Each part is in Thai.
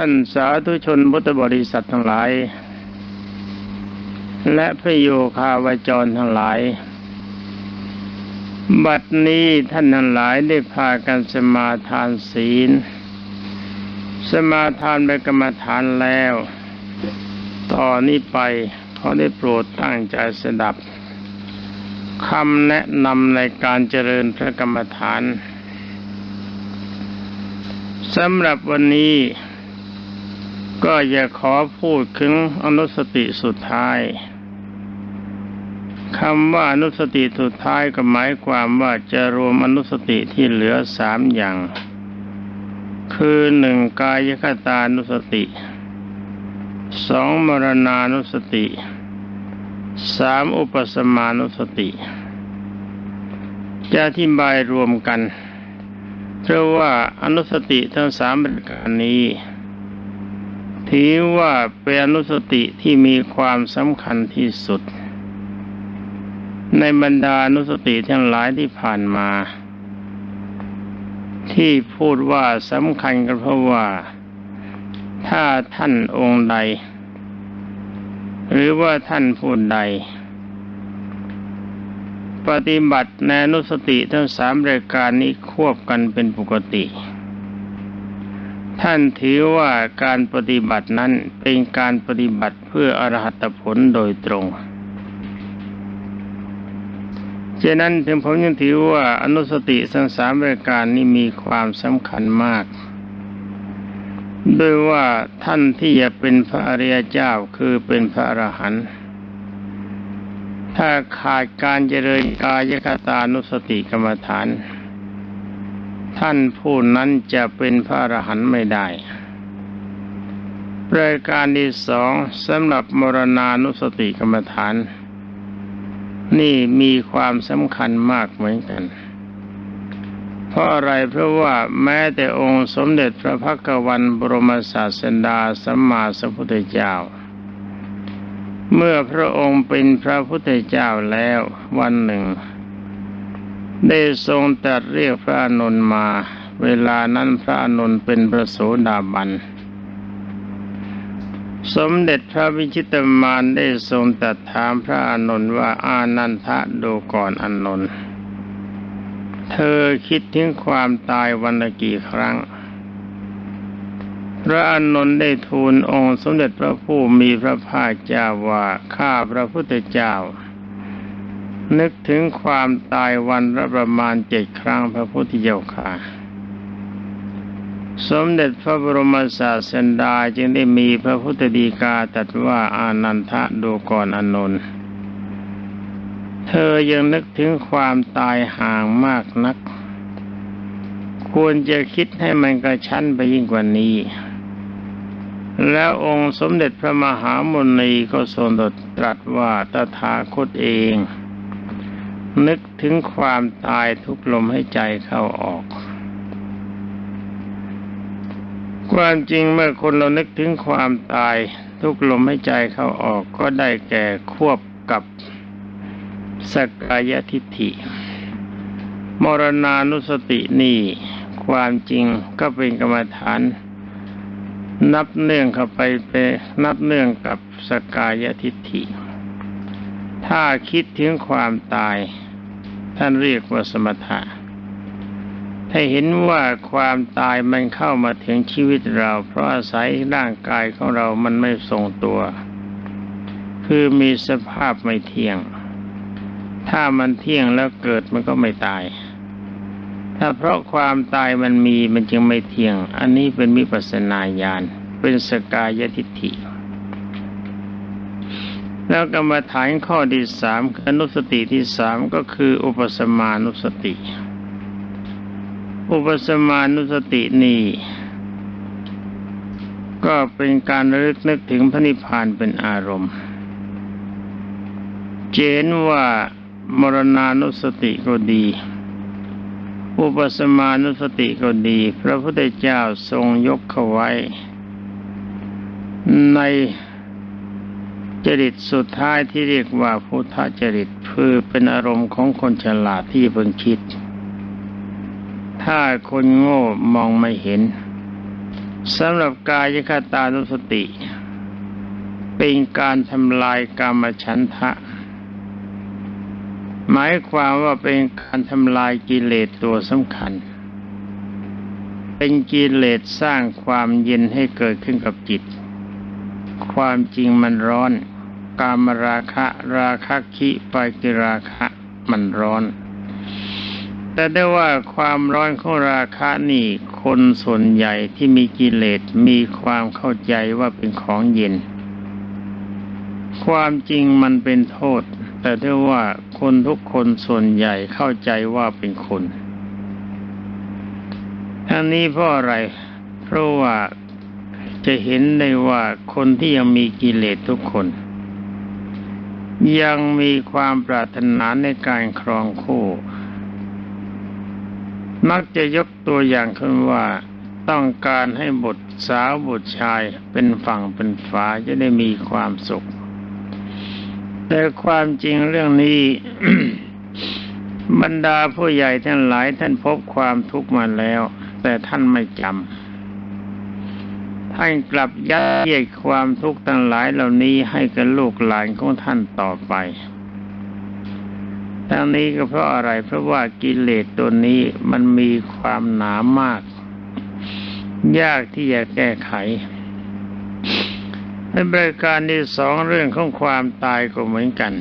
ท่านสาธุชนพุทธบริษัททั้งหลาย และพระโยคาวจรทั้งหลาย บัดนี้ท่านทั้งหลายได้พากันสมาทานศีล สมาทานไปกรรมฐานแล้ว ต่อนนี้ไปเขอได้โปรดตั้งใจสดับคำแนะนำในการเจริญพระกรรมฐานสำหรับวันนี้ ก็อยากขอพูดถึงอนุสติสุดท้ายคำว่าอนุสติสุดท้ายก็หมายความว่าจะรวมอนุสติที่เหลือสามอย่าง คือหนึ่งกายคตานุสติสองมรณานุสติสามอุปสมานุสติ จะอธิบายรวมกัน เพราะว่าอนุสติทั้งสามประการนี้ ถือว่าเป็นอนุสติที่มีความสำคัญที่สุด ในบรรดาอนุสติทั้งหลายที่ผ่านมา ที่พูดว่าสำคัญก็เพราะว่า ถ้าท่านองค์ใด หรือว่าท่านผู้ใด ปฏิบัติในนุสติทั้งสามรายการนี้ควบกันเป็นปกติ ท่านถือว่าการปฏิบัตินั้นเป็นการปฏิบัติเพื่ออรหัตผลโดยตรงฉะนั้นถึงผมยังถือว่าอนุสติทั้งสามรายการนี้มีความสำคัญมากโดยว่าท่านที่จะเป็นพระอริยเจ้าคือเป็นพระอรหันต์ถ้าขาดการเจริญกายคตานุสติกรรมฐาน ท่านผู้นั้นจะเป็นพระอรหันต์ไม่ได้รายการที่สองสำหรับมรณานุสติกรรมฐาน นี่มีความสำคัญมากเหมือนกัน เพราะอะไรเพราะว่าแม้แต่องค์สมเด็จพระพักวันบรมศาสดาสัมมาสัมพุทธเจ้า เมื่อพระองค์เป็นพระพุทธเจ้าแล้ววันหนึ่ง ได้ทรงตรัสเรียกพระอนุนมา เวลานั้นพระอนุนเป็นพระโสดาบัน สมเด็จพระวิชิตมารได้ทรงตรัสถามพระอนุนว่าอานันทะดูก่อนอนุนเธอคิดถึงความตายวันละกี่ครั้ง พระอานนได้ทูลองค์สมเด็จพระผู้มีพระภาคเจ้าว่าข้าพระพุทธเจ้า นึกถึงความตายวันละประมาณเจ็ดครั้งพระพุทธเจ้าค่ะ สมเด็จพระบรมศาสดาจึงได้มีพระพุทธดีกาตรัสว่าอานันทะดูก่อนอนนท์เธอยังนึกถึงความตายห่างมากนัก ควรจะคิดให้มันกระชั้นไปยิ่งกว่านี้ แล้วองค์สมเด็จพระมหามุนีก็ทรงตรัสว่าตถาคตเอง นึกถึงความตายทุกลมให้ใจเข้าออก ความจริงเมื่อคนเรานึกถึงความตายทุกลมให้ใจเข้าออกก็ได้แก่ควบกับสกายทิฏฐิ มรณานุสตินี่ความจริงก็เป็นกรรมฐาน นับเนื่องเข้าไปไปนับเนื่องกับสกายทิฏฐิ ถ้าคิดถึงความตาย ท่านเรียกว่าสมถะ ถ้าเห็นว่าความตายมันเข้ามาถึงชีวิตเรา เพราะอาศัยร่างกายของเรามันไม่ทรงตัว คือมีสภาพไม่เที่ยง ถ้ามันเที่ยงแล้วเกิดมันก็ไม่ตาย ถ้าเพราะความตายมันมีมันจึงไม่เที่ยง อันนี้เป็นมิปัสนาญาณ เป็นสกายทิฏฐิ แล้วกรรมฐานข้อที่สามอนุสติที่สามก็คือ อุปสมานุสติ อุปสมานุสตินี่ก็เป็นการระลึกนึกถึงพระนิพพานเป็นอารมณ์ เจนว่ามรณานุสติก็ดี อุปสมานุสติก็ดี พระพุทธเจ้าทรงยกเขาไว้ ใน จริตสุดท้ายที่เรียกว่าพุทธจริตคือเป็นอารมณ์ของคนฉลาดที่เพิ่งคิด ถ้าคนโง่มองไม่เห็นสำหรับกายคตานุสติ เป็นการทำลายกามฉันทะ หมายความว่าเป็นการทำลายกิเลสตัวสำคัญ เป็นกิเลสสร้างความเย็นให้เกิดขึ้นกับจิต ความจริงมันร้อน กามราคะ ราคะคิปากิราคะมันร้อน แต่ได้ว่าความร้อนของราคะนี่คนส่วนใหญ่ที่มีกิเลสมีความเข้าใจว่าเป็นของเย็น ความจริงมันเป็นโทษ แต่ได้ว่าคนทุกคนส่วนใหญ่เข้าใจว่าเป็นคนอันนี้เพราะอะไร เพราะว่าจะเห็นได้ว่าคนที่ยังมีกิเลสทุกคน ยังมีความปรารถนาในการครองคู่ มักจะยกตัวอย่างขึ้นว่าต้องการให้บุตรสาวบุตรชายเป็นฝั่งเป็นฝาจะได้มีความสุข แต่ความจริงเรื่องนี้ บรรดาผู้ใหญ่ทั้งหลายท่านพบความทุกข์มาแล้ว แต่ท่านไม่จำ ท่านกลับยัดเยียดความทุกข์ทั้งหลายเหล่านี้ให้กับลูกหลานของท่านต่อไป ทั้งนี้ก็เพราะอะไรเพราะว่ากิเลสตัวนี้มันมีความหนามาก ยากที่จะแก้ไขในบริการที่สองเรื่องของความตายก็เหมือนกัน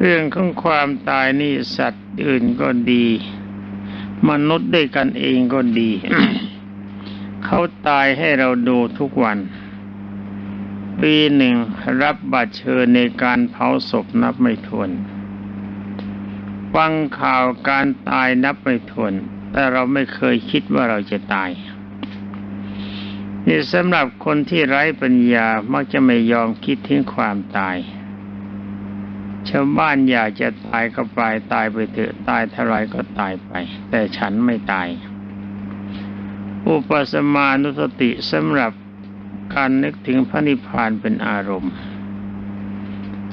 เรื่องของความตายนี่สัตว์อื่นก็ดี มนุษย์ด้วยกันเองก็ดี เขาตายให้เราดูทุกวัน ปีหนึ่งรับบัตรเชิญในการเผาศพนับไม่ถ้วนฟังข่าวการตายนับไม่ถ้วน แต่เราไม่เคยคิดว่าเราจะตายนี่สำหรับคนที่ไร้ปัญญามักจะไม่ยอมคิดถึงความตายชาวบ้านอยากจะตายก็ไปตายไปเถอะตายเท่าไรก็ตายไป แต่ฉันไม่ตาย อุปสมานุสติสำหรับการนึกถึงพระนิพพานเป็นอารมณ์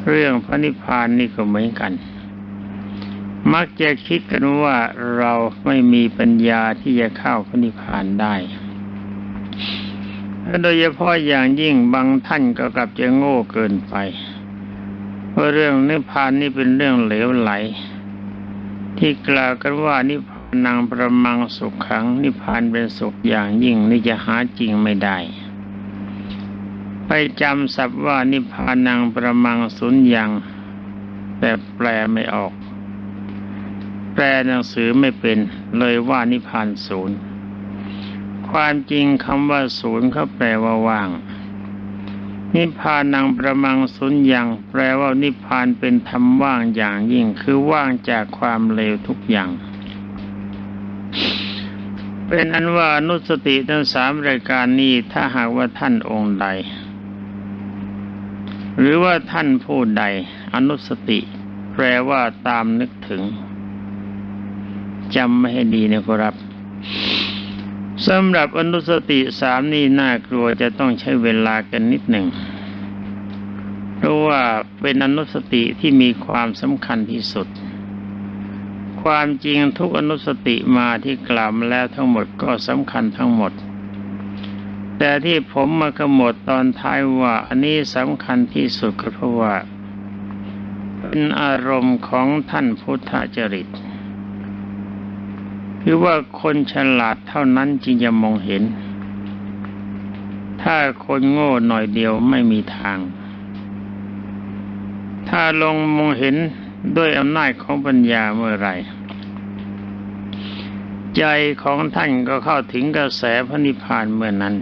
เรื่องพระนิพพานนี่ก็เหมือนกัน มักจะคิดกันว่าเราไม่มีปัญญาที่จะเข้าพระนิพพานได้โดยเฉพาะอย่างยิ่งบางท่านก็กลับจะโง่เกินไปเพราะเรื่องนิพพานนี่เป็นเรื่องเหลวไหล ที่กล่าวกันว่านิพพา นังประมังสุขขังนิพพานเป็นสุขอย่างยิ่งนี่จะหาจริงไม่ได้ ไปจำศัพท์ว่านิพพานังประมังสุญญังแต่แปลไม่ออก แปลหนังสือไม่เป็นเลยว่านิพพานศูนย์ ความจริงคำว่าศูนย์เขาแปลว่าว่าง นิพพานังประมังสุญญังแปลว่านิพพานเป็นธรรมว่างอย่างยิ่งคือว่างจากความเลวทุกอย่าง เป็นอันว่าอนุสติทั้งสามรายการนี้ถ้าหากว่าท่านองค์ใด หรือว่าท่านผู้ใด อนุสติ แปลว่าตามนึกถึงจำไม่ให้ดีนะครับสำหรับอนุสติสามนี่น่ากลัวจะต้องใช้เวลากันนิดหนึ่งเพราะว่าเป็นอนุสติที่มีความสำคัญที่สุด ความจริงทุกอนุสติมาที่กล่าวมาแล้วทั้งหมดก็สำคัญทั้งหมด แต่ที่ผมมาขมวดตอนท้ายว่าอันนี้สำคัญที่สุดก็เพราะว่า เป็นอารมณ์ของท่านพุทธจริตคือว่าคนฉลาดเท่านั้นจึงจะมองเห็น ถ้าคนโง่หน่อยเดียวไม่มีทาง ถ้าลงมองเห็นด้วยอำนาจของปัญญาเมื่อไหร ใจของท่านก็เข้าถึงกระแสพระนิพพานเมื่อนั้น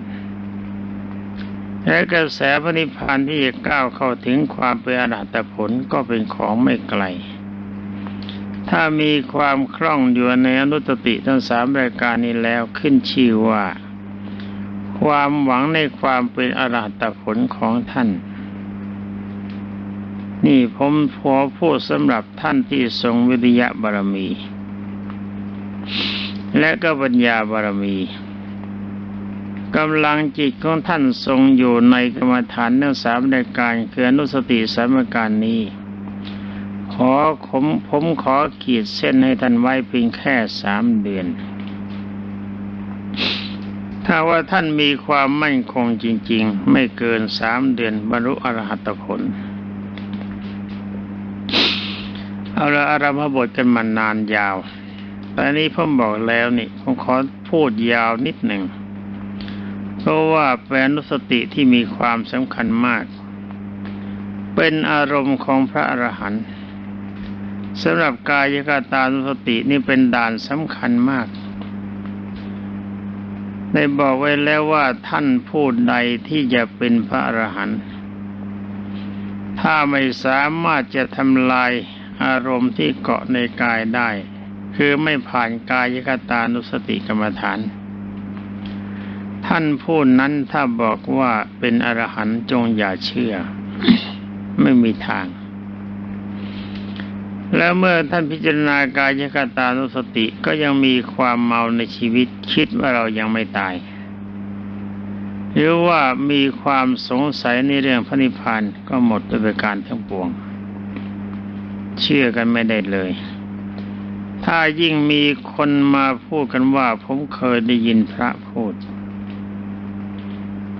และกระแสพระนิพพานที่จะก้าวเข้าถึงความเป็นอรหัตผลก็เป็นของไม่ไกล ถ้ามีความคล่องอยู่ในอนุตติทั้งสามรายการนี้แล้วขึ้นชื่อว่า ความหวังในความเป็นอรหัตผลของท่านนี่ผมขอพูดสำหรับท่านที่ทรงวิริยะบารมี และก็ปัญญาบารมีกำลังจิตของท่านทรงอยู่ในกรรมฐานทั้งสามรายการคืออนุสติสามการนี้ ขอผมผมขอขีดเส้นให้ท่านไว้เพียงแค่สามเดือน ถ้าว่าท่านมีความมั่นคงจริง ๆ ไม่เกินสามเดือนบรรลุอรหัตผล เอาละอารมพบทกันมานานยาว แต่นี้ผมบอกแล้วนี่ผมขอพูดยาวนิดหนึ่ง เพราะว่าเป็นอนุสติที่มีความสำคัญมาก เป็นอารมณ์ของพระอรหันต์สำหรับกายกตานุสตินี่เป็นด่านสำคัญมากได้บอกไว้แล้วว่าท่านผู้ใดที่จะเป็นพระอรหันต์ถ้าไม่สามารถจะทำลายอารมณ์ที่เกาะในกายได้ คือไม่ผ่านกายกตานุสติกรรมฐาน ท่านผู้นั้นถ้าบอกว่าเป็นอรหันต์จงอย่าเชื่อ ไม่มีทาง แล้วเมื่อท่านพิจารณากายกตานุสติก็ยังมีความเมาในชีวิตคิดว่าเรายังไม่ตาย หรือว่ามีความสงสัยในเรื่องพระนิพพานก็หมดโดยปการทั้งปวง เชื่อกันไม่ได้เลย ถ้ายิ่งมีคนมาพูดกันว่าผมเคยได้ยินพระพูด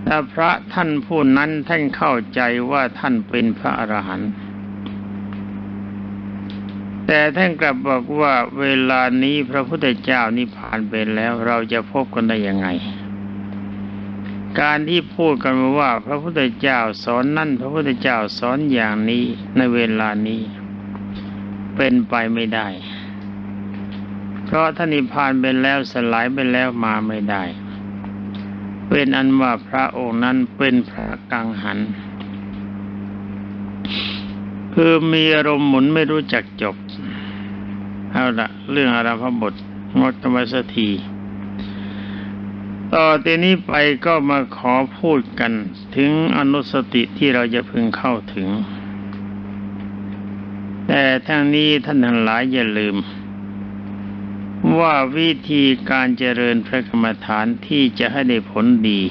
ถ้าพระท่านผู้นั้นท่านเข้าใจว่าท่านเป็นพระอรหันต์แต่ท่านกลับบอกว่าเวลานี้พระพุทธเจ้านิพพานไปแล้วเราจะพบกันได้ยังไง การที่พูดกันมาว่า พระพุทธเจ้าสอนนั่น พระพุทธเจ้าสอนอย่างนี้ในเวลานี้ เป็นไปไม่ได้ เพราะท่านิพานไปแล้วสลายไปแล้วมาไม่ได้ เป็นอันว่าพระองค์นั้นเป็นพระกังหัน คือมีอารมณ์หมุนไม่รู้จักจบ เอาละเรื่องอาราพบทงดกันไว้สักทีต่อตีนี้ไปก็มาขอพูดกันถึงอนุสติที่เราจะพึงเข้าถึง แต่ทั้งนี้ท่านทั้งหลายอย่าลืม ว่าวิธีการเจริญพระกรรมฐานที่จะให้ได้ผลดี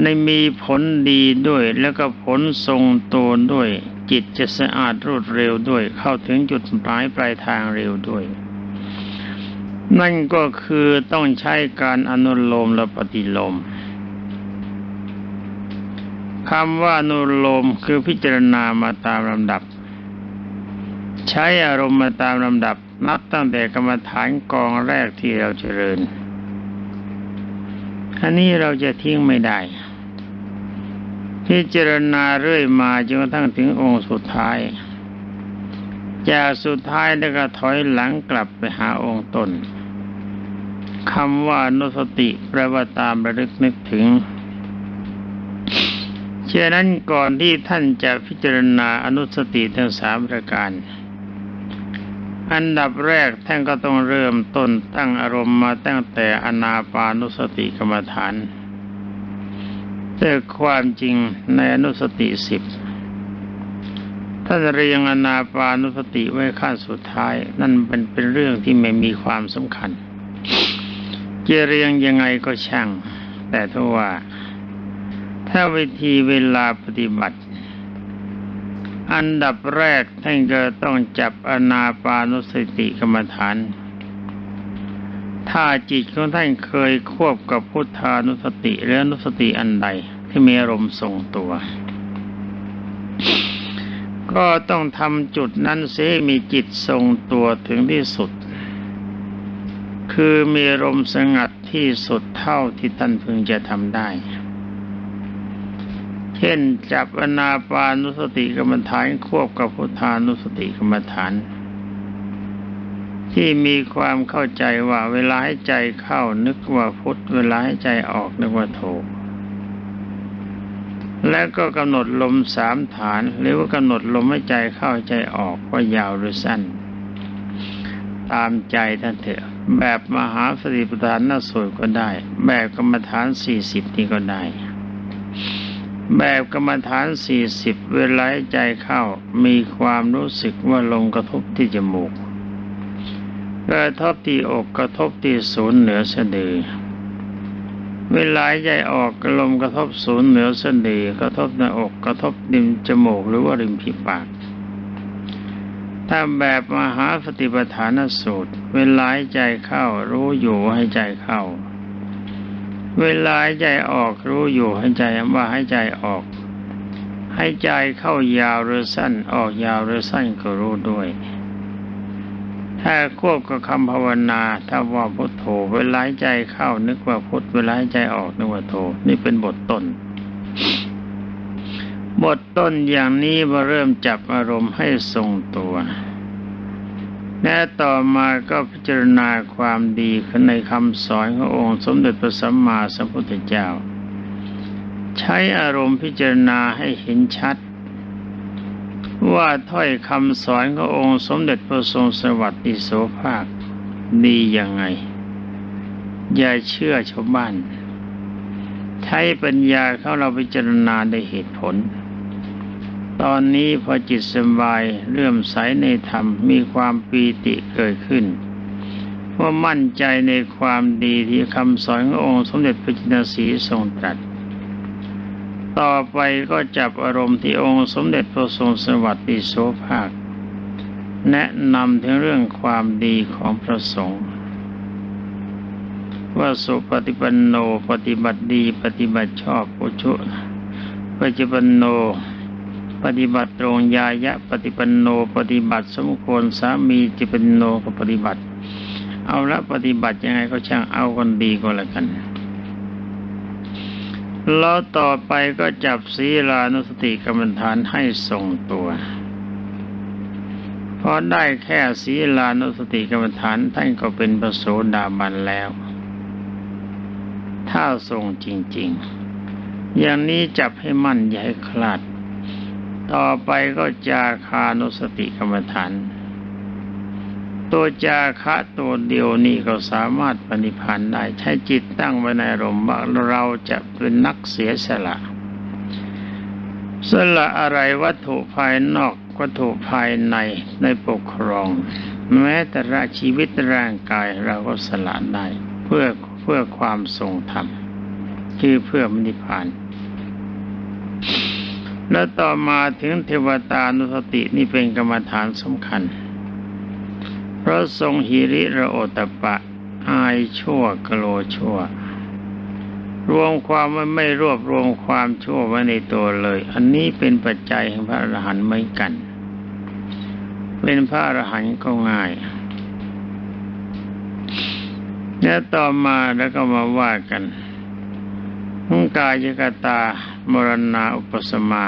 ในมีผลดีด้วยแล้วก็ผลทรงตัวด้วย จิตจะสะอาดรวดเร็วด้วย เข้าถึงจุดหมายปลายทางเร็วด้วย นั่นก็คือต้องใช้การอนุโลมและปฏิโลมคำว่าอนุโลมคือพิจารณามาตามลำดับ ใช้อารมณ์มาตามลำดับนับตั้งแต่กรรมฐานกองแรกที่เราเจริญอันนี้เราจะทิ้งไม่ได้ พิจารณาเรื่อยมาจนกระทั่งถึงองค์สุดท้าย จากสุดท้ายแล้วก็ถอยหลังกลับไปหาองค์ตนคำว่านุสติแปลว่าตามระลึกนึกถึงฉะนั้นก่อนที่ท่านจะพิจารณาอนุสติทั้งสามประการ อันดับแรกท่านก็ต้องเริ่มต้นตั้งอารมณ์มาตั้งแต่อนาปานุสติกรรมฐานแต่ความจริงในอนุสติสิบท่านเรียงอนาปานุสติไว้ขั้นสุดท้าย นั่นเป็นเป็นเรื่องที่ไม่มีความสำคัญจะเรียงยังไงก็ช่าง แต่ถ้าว่า ถ้าวิธีเวลาปฏิบัติ อันดับแรกท่านก็ต้องจับอนาปานุสติกรรมฐาน ถ้าจิตของท่านเคยควบกับพุทธานุสติหรือนุสติอันใดที่มีอารมณ์ทรงตัว ก็ต้องทำจุดนั้นเสียมีจิตทรงตัวถึงที่สุด คือมีอารมณ์สงัดที่สุดเท่าที่ท่านพึงจะทำได้ ช่นจับอนาปานุสติกรรมฐานควบกับพุทธานุสติกรรมฐาน ที่มีความเข้าใจว่าเวลาให้ใจเข้านึกว่าพุทธเวลาให้ใจออกนึกว่าโทและก็กำหนดลมสามฐาน หรือว่ากำหนดลมให้ใจเข้าใจออกว่ายาวหรือสั้น ตามใจท่านเถอะ แบบมหาสติปัฏฐานน่าสวดก็ได้ แบบกรรมฐานสี่สิบนี่ก็ได้ แบบกรรมฐานสี่สิบเวลาให้ใจเข้ามีความรู้สึกว่าลงกระทบที่จมูก กระทบที่อกกระทบที่ศูนย์เหนือสะดือ เวลาใจออกลมกระทบศูนย์เหนือสะดือกระทบหน้าอกกระทบริมจมูกหรือว่าริมฝีปากถ้าแบบมหาสติปัฏฐานสูตร เวลาให้ใจเข้ารู้อยู่ให้ใจเข้า เวลาให้ใจออกรู้อยู่ให้ใจว่าให้ใจออก ให้ใจเข้ายาวหรือสั้นออกยาวหรือสั้นก็รู้ด้วย ถ้าควบกับคำภาวนา ถ้าว่าพุทโธเวลาให้ใจเข้านึกว่าพุทเวลาใจออกนึกว่าโธนี่เป็นบทต้น บทต้นอย่างนี้มาเริ่มจับอารมณ์ให้ทรงตัว และต่อมาก็พิจารณาความดีในคำสอนขององค์สมเด็จพระสัมมาสัมพุทธเจ้า ใช้อารมณ์พิจารณาให้เห็นชัด ว่าถ้อยคำสอนขององค์สมเด็จพระทรงสวัสดิโสภาคดียังไง อย่าเชื่อชาวบ้าน ใช้ปัญญาเข้าเราพิจารณาได้เหตุผล ตอนนี้พอจิตสบายเลื่อมใสในธรรมมีความปีติเกิดขึ้นว่ามั่นใจในความดีที่คำสอนขององค์สมเด็จพระจินสีทรงตรัส ต่อไปก็จับอารมณ์ที่องค์สมเด็จพระทรงสวัสดิโสภาค แนะนำถึงเรื่องความดีของพระสงฆ์ว่าสุปฏิปันโนปฏิบัติดีปฏิบัติชอบปุชุปฏิปันโน ปฏิบัติตรงยายะ ปฏิปันโน ปฏิบัติสมควรสามีจิปันโนก็ปฏิบัติ เอาละปฏิบัติยังไงก็ช่างเอาคนดีก็แล้วกันแล้วต่อไปก็จับศีลานุสติกรรมฐานให้ทรงตัวพอได้แค่ศีลานุสติกรรมฐานท่านก็เป็นพระโสดาบันแล้ว ถ้าทรงจริง ๆ อย่างนี้จับให้มั่นอย่าให้คลาด ต่อไปก็จาคานุสติกรรมฐาน ตัวจาคะตัวเดียวนี่ก็สามารถปฏิพันธ์ได้ใช้จิตตั้งไว้ในอารมณ์ว่าเราจะเป็นนักเสียสละ สละอะไรวัตถุภายนอกวัตถุภายในในปกครอง แม้แต่ละชีวิตร่างกายเราก็สละได้เพื่อเพื่อความทรงธรรมคือเพื่อมนิพพาน แล้วต่อมาถึงเทวตานุสตินี่เป็นกรรมฐานสำคัญ เพราะทรงหิริระโอตปะ อายชั่วกโลชั่ว รวมความว่าไม่รวบรวมความชั่วไว้ในตัวเลย อันนี้เป็นปัจจัยแห่งพระอรหันต์เหมือนกัน เป็นพระอรหันต์ก็ง่ายและต่อมาแล้วก็มาว่ากัน หุงกายกตามรณาอุปสมา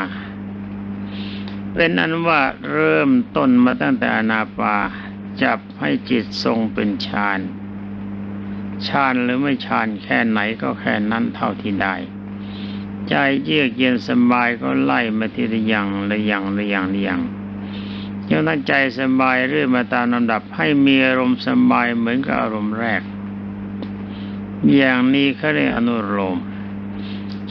เป็นอันว่าเริ่มต้นมาตั้งแต่อนาปาจับให้จิตทรงเป็นฌานฌานหรือไม่ฌานแค่ไหนก็แค่นั้นเท่าที่ได้ ใจเยือกเย็นสบายก็ไล่มาทีละอย่างละอย่างละอย่างละอย่างจนตั้งใจสบายเรื่อยมาตามลำดับให้มีอารมณ์สบายเหมือนกับอารมณ์แรก อย่างนี้เขาเรียกอนุโลม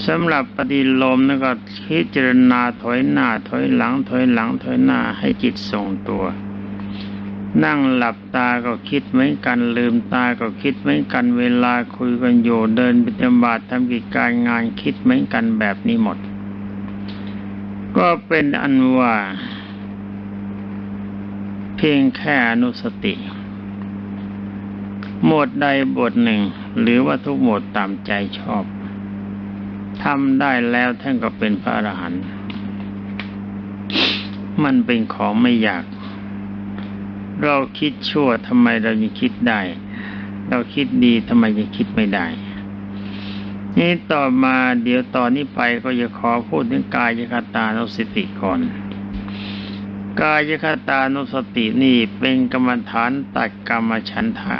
สำหรับปฏิโลมนั่นก็พิจารณาถอยหน้าถอยหลังถอยหลังถอยหน้าให้จิตทรงตัว นั่งหลับตาก็คิดเหมือนกันลืมตาก็คิดเหมือนกันเวลาคุยกันอยู่เดินบิบาตทำกิจการงานคิดเหมือนกันแบบนี้หมด ก็เป็นอันว่า เพียงแค่อนุสติ หมวดใดบทหนึ่ง หรือว่าทุกหมวดตามใจชอบ ทำได้แล้วท่านก็เป็นพระอรหันต์มันเป็นของไม่ยาก เราคิดชั่วทำไมเรายังคิดได้ เราคิดดีทำไมยังคิดไม่ได้ นี่ต่อมาเดี๋ยวตอนนี้ไปก็จะขอพูดถึงกายคตานุสติก่อน กายคตานุสตินี่เป็นกรรมฐานตัดกรรมฉันทะ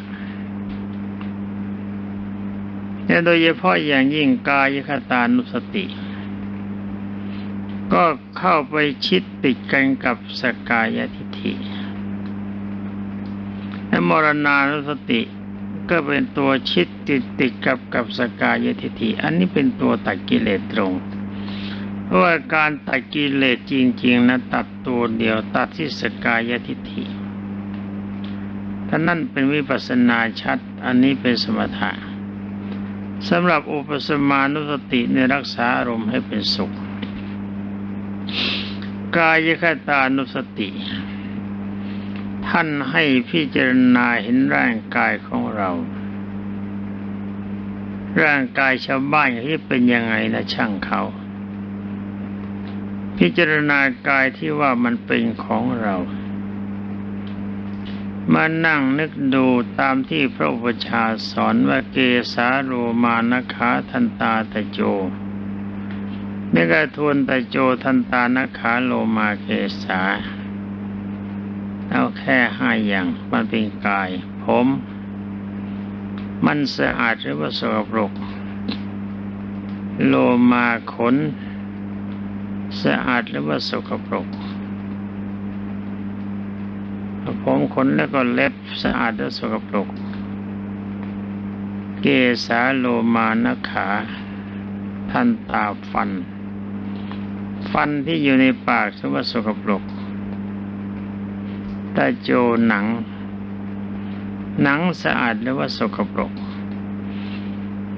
และโดยเฉพาะอย่างยิ่งกายคตานุสติ ก็เข้าไปชิดติดกันกับสกายทิฏฐิและมรณานุสติก็เป็นตัวชิดติดติดกับกับสกายทิฏฐิอันนี้เป็นตัวตัดกิเลสตรงเพราะว่าการตัดกิเลสจริง ๆนะตัดตัวเดียวตัดที่สกายทิฏฐิท่านั่นเป็นวิปัสสนาชัด อันนี้เป็นสมถะ สำหรับอุปสมานุสติในรักษาอารมณ์ให้เป็นสุข กายคตานุสติ ท่านให้พิจารณาเห็นร่างกายของเรา ร่างกายชาวบ้านที่เป็นยังไงนะช่างเขา พิจารณากายที่ว่ามันเป็นของเรา มานั่งนึกดูตามที่พระอุปชาสอนว่าเกสาโรมานขาทันตาตะโจเมกะทวนตะโจทันตานขาโลมาเกสา เอาแค่ห้าอย่างมันเป็นกาย ผม มันสะอาดหรือว่าสกปรก โลมาขน สะอาดหรือว่าสกปรก ผมขนแล้วก็เล็บสะอาดหรือสกปรก เกสาโลมานขาทันตาฟัน ฟันที่อยู่ในปากถือว่าสกปรกตาโจหนัง หนังสะอาดหรือว่าสกปรก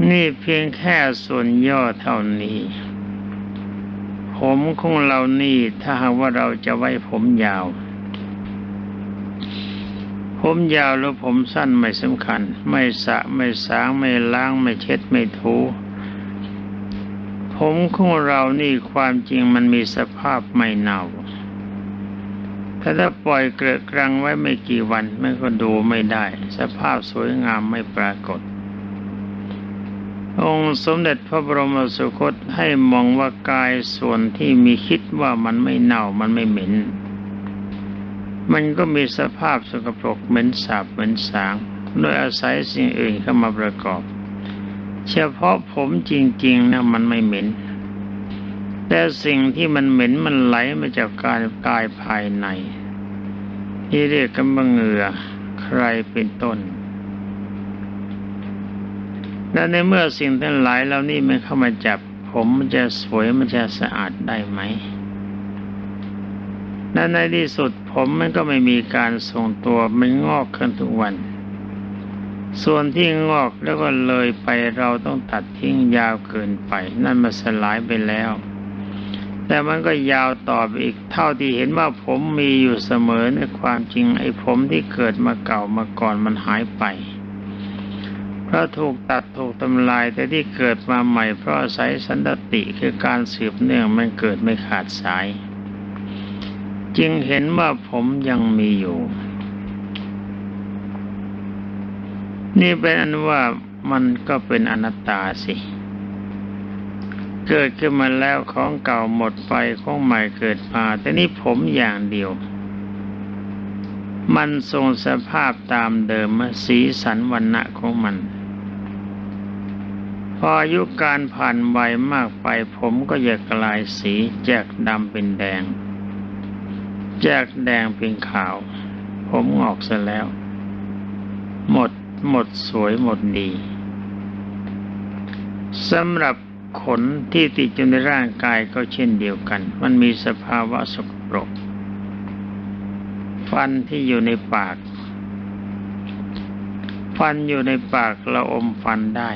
นี่เพียงแค่ส่วนย่อเท่านี้ ผมของเรานี่ถ้าหากว่าเราจะไว้ผมยาว ผมยาวหรือผมสั้นไม่สำคัญ ไม่สะไม่สางไม่ล้างไม่เช็ดไม่ถู ผมของเรานี่ความจริงมันมีสภาพไม่เน่าแต่ถ้าปล่อยเกลอกรังไว้ไม่กี่วันมันก็ดูไม่ได้ สภาพสวยงามไม่ปรากฏ องค์สมเด็จพระบรมสุคตให้มองว่ากายส่วนที่มีคิดว่ามันไม่เน่ามันไม่เหม็น มันก็มีสภาพสกปรกเหม็นสาบเหม็นสางโดยอาศัยสิ่งอื่นเข้ามาประกอบ เฉพาะผมจริงๆนะมันไม่เหม็น แต่สิ่งที่มันเหม็นมันไหลมาจากการกายภายในที่เรียกกันว่าเหงื่อใครเป็นต้น และในเมื่อสิ่งทั้งหลายเหล่านี้มันเข้ามาจับ ผมมันจะสวยมันจะสะอาดได้ไหม และในที่สุดผมมันก็ไม่มีการทรงตัวมันงอกขึ้นทุกวัน ส่วนที่งอกแล้วก็เลยไปเราต้องตัดทิ้งยาวเกินไป นั่นมันสลายไปแล้ว แต่มันก็ยาวต่อไปอีกเท่าที่เห็นว่าผมมีอยู่เสมอในความจริงไอ้ผมที่เกิดมาเก่ามาก่อนมันหายไปเพราะถูกตัดถูกทำลายแต่ที่เกิดมาใหม่เพราะอาศัยสันตติคือการสืบเนื่องมันเกิดไม่ขาดสาย จึงเห็นว่าผมยังมีอยู่ นี่เป็นอันว่ามันก็เป็นอนัตตาสิ เกิดขึ้นมาแล้วของเก่าหมดไปของใหม่เกิดมา แต่นี่ผมอย่างเดียว มันทรงสภาพตามเดิมสีสันวันณะของมัน พออายุการผ่านวัยมากไปผมก็จะกลายสีจากดำเป็นแดง จากแดงเป็นขาว ผมงอกเสียแล้ว หมดหมดสวยหมดดีสำหรับขนที่ติดอยู่ในร่างกายก็เช่นเดียวกัน มันมีสภาวะสกปรก ฟันที่อยู่ในปาก ฟันอยู่ในปากเราอมฟันได้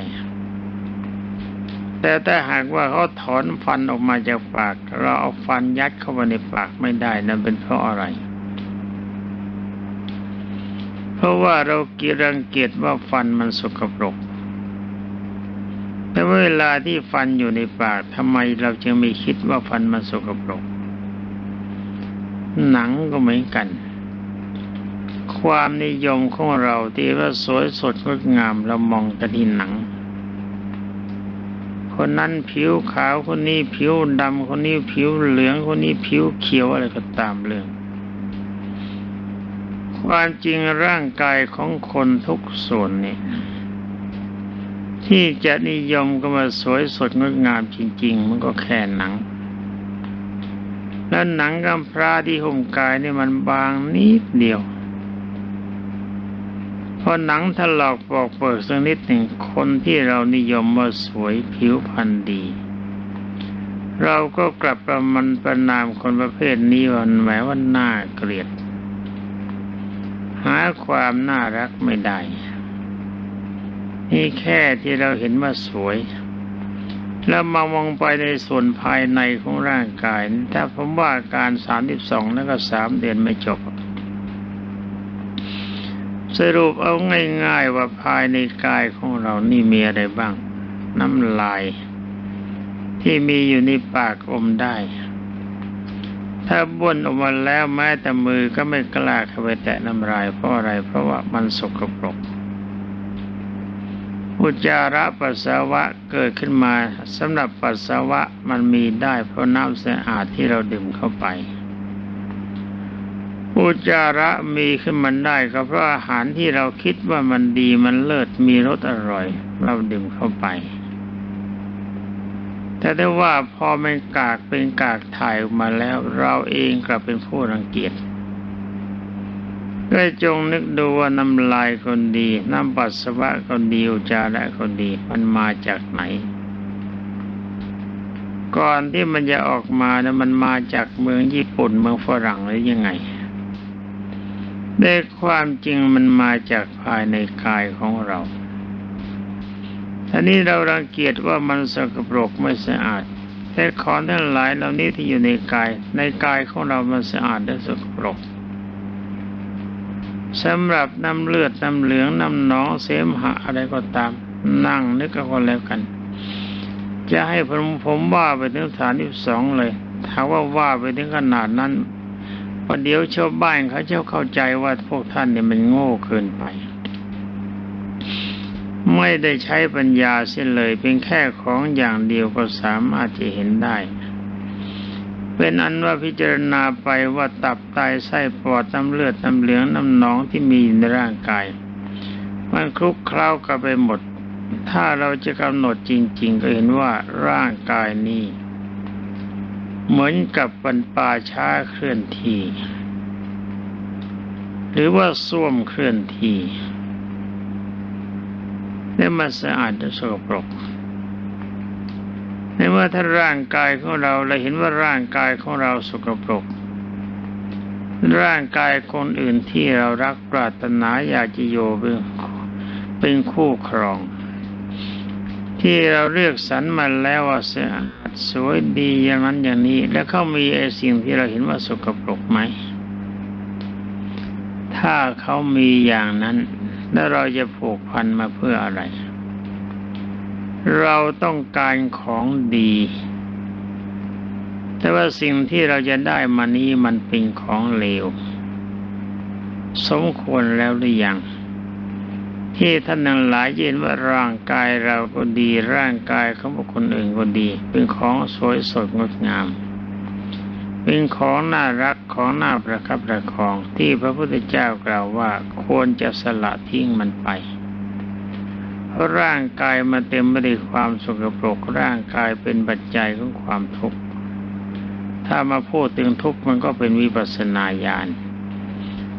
แต่ถ้าหากว่าเขาถอนฟันออกมาจากปาก เราเอาฟันยัดเข้าไปในปากไม่ได้นั่นเป็นเพราะอะไร เพราะว่าเรากีรังเกียจว่าฟันมันสกปรกแต่เวลาที่ฟันอยู่ในปากทำไมเราจึงไม่คิดว่าฟันมันสกปรก หนังก็เหมือนกัน ความนิยมของเราที่ว่าสวยสดงดงามเรามองแต่ที่หนัง คนนั้นผิวขาวคนนี้ผิวดำคนนี้ผิวเหลืองคนนี้ผิวเขียวอะไรก็ตามเรื่อง ความจริงร่างกายของคนทุกส่วนนี่ที่จะนิยมก็มาสวยสดงดงามจริง ๆ มันก็แค่หนัง แล้วหนังกำพร้าที่ห่มกายนี่มันบางนิดเดียว พอหนังถลอกปอกเปิดสักนิดหนึ่งคนที่เรานิยมว่าสวยผิวพรรณดี เราก็กลับประมันประนามคนประเภทนี้ว่าแหมว่าน่าเกลียด หาความน่ารักไม่ได้ นี่แค่ที่เราเห็นว่าสวย แล้วมามองไปในส่วนภายในของร่างกาย ถ้าผมว่าการสามสิบสองนั่นก็สามเดือนไม่จบ สรุปเอาง่ายๆว่าภายในกายของเรานี่มีอะไรบ้าง น้ำลาย ที่มีอยู่ในปากอมได้ ถ้าบ้วนออกมาแล้วแม้แต่มือก็ไม่กล้าเข้าไปแตะน้ำลายเพราะอะไร เพราะว่ามันสกปรกอุจจาระปัสสาวะเกิดขึ้นมาสำหรับปัสสาวะมันมีได้เพราะน้ำสะอาดที่เราดื่มเข้าไป อุจจาระมีขึ้นมันได้ก็เพราะอาหารที่เราคิดว่ามันดีมันเลิศมีรสอร่อย เราดื่มเข้าไป แต่ได้ว่าพอมันกากเป็นกากถ่ายออกมาแล้ว เราเองกลับเป็นผู้รังเกียจก็จงนึกดูว่าน้ำลายคนดี น้ำปัสสาวะคนดีอุจจาระคนดี มันมาจากไหน ก่อนที่มันจะออกมานะมันมาจากเมืองญี่ปุ่นเมืองฝรั่งหรือยังไง ได้ความจริงมันมาจากภายในกายของเราทีนี้เรารังเกียจว่ามันสกปรกไม่สะอาด แต่ของทั้งหลายเหล่านี้ที่อยู่ในกาย ในกายของเรามันสะอาดและสกปรกสำหรับน้ำเลือดน้ำเหลืองน้ำหนองเสมหะอะไรก็ตาม นั่งนึกกันแล้วกัน จะให้ผมผมว่าไปถึงฐานที่สองเลยถ้าว่าว่าไปถึงขนาดนั้น ประเดี๋ยวชาวบ้านเขาจะเข้าใจว่าพวกท่านเนี่ยมันโง่เกินไป ไม่ได้ใช้ปัญญาเสียเลยเพียงแค่ของอย่างเดียวก็สามารถจะเห็นได้ เป็นอันว่าพิจารณาไปว่าตับไตไส้ปอดน้ำเลือดน้ำเหลืองน้ำหนองที่มีในร่างกาย มันคลุกเคล้ากันไปหมด ถ้าเราจะกำหนดจริง ๆ ก็เห็นว่าร่างกายนี้ เหมือนกับปันป่าช้าเคลื่อนที่ หรือว่าส้วมเคลื่อนที่และมันสะอาดและสกปรกในเมื่อถ้าร่างกายของเราเราเห็นว่าร่างกายของเราสกปรก ร่างกายคนอื่นที่เรารักปรารถนาอยากจะโยเป็นเป็นคู่ครอง ที่เราเลือกสรรมาแล้วว่าสะอาด สวยดีอย่างนั้นอย่างนี้ แล้วเขามีไอ้สิ่งที่เราเห็นว่าสกปรกไหม ถ้าเขามีอย่างนั้น แล้วเราจะผูกพันมาเพื่ออะไร เราต้องการของดี แต่ว่าสิ่งที่เราจะได้มานี้มันเป็นของเลว สมควรแล้วหรือยัง ที่ท่านทั้งหลายเห็นว่าร่างกายเราก็ดี ร่างกายของบุคคลอื่นก็ดี เป็นของสวยสดงดงาม เป็นของน่ารักของน่าประคับประคอง ที่พระพุทธเจ้ากล่าวว่าควรจะสละทิ้งมันไปเพราะร่างกายมันเต็มไปด้วยความสกปรกร่างกายเป็นปัจจัยของความทุกข์ถ้ามาพูดถึงทุกข์มันก็เป็นวิปัสสนาญาณ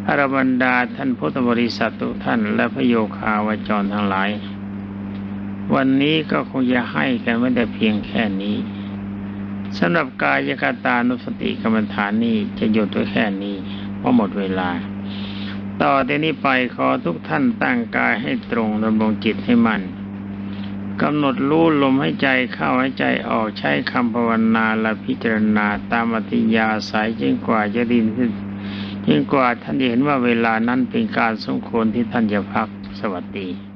อรบรรดาท่านพุทธบริษัททุกท่านและพระโยคาวาจรทั้งหลาย วันนี้ก็คงจะให้กันไม่ได้เพียงแค่นี้สำหรับกายกตานุสติกรรมฐานนี้จะหยุดไว้แค่นี้เพราะหมดเวลา ต่อแต่นี้ไปขอทุกท่านตั้งกายให้ตรงดำรงจิตให้มัน่นกำหนดรู้ลมให้ใจเข้าให้ใจออกใช้คำภาวนาและพิจารณาตามอธิยาสายยิ่งกว่าจะดินขึ้ นยิ่งกว่าท่านเห็นว่าเวลานั้นเป็นการสมควรที่ท่านจะพักสวัสดี